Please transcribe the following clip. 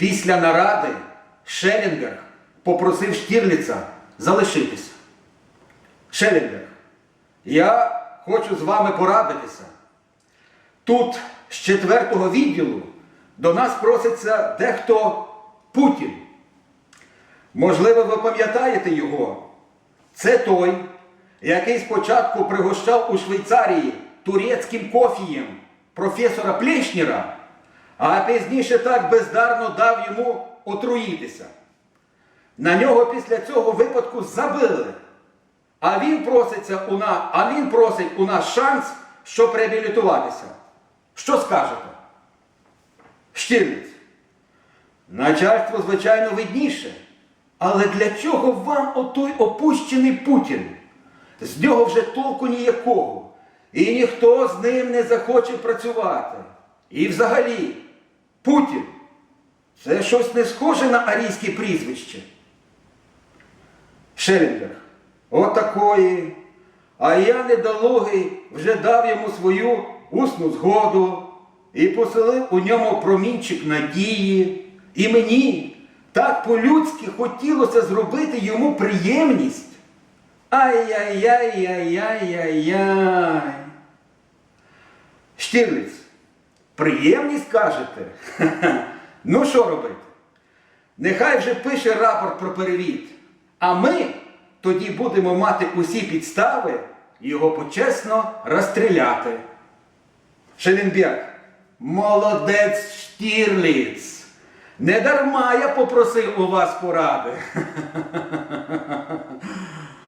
Після наради Шелінгер попросив Штірліца залишитися. Шелінгер, я хочу з вами порадитися. Тут з четвертого відділу до нас проситься дехто Путін. Можливо, ви пам'ятаєте його. Це той, який спочатку пригощав у Швейцарії турецьким кофієм професора Плешнєра, а пізніше так бездарно дав йому отруїтися. На нього після цього випадку забили. А він проситься у нас, а він просить у нас шанс, щоб реабілітуватися. Що скажете? Штірліц. Начальство, звичайно, видніше. Але для чого вам отой опущений Путін? З нього вже толку ніякого. І ніхто з ним не захоче працювати. І взагалі, Путін це щось не схоже на арійське прізвище. Шелінгер, отакої. А я недолугий вже дав йому свою усну згоду і поселив у ньому промінчик надії. І мені так по-людськи хотілося зробити йому приємність. Ай-яй-яй-яй-яй-яй-яй. Штірліц, приємність кажете? Ну що робити? Нехай вже пише рапорт про перевід, а ми тоді будемо мати усі підстави його почесно розстріляти. Шеленберг, молодець Штірліц. Не дарма я попросив у вас поради.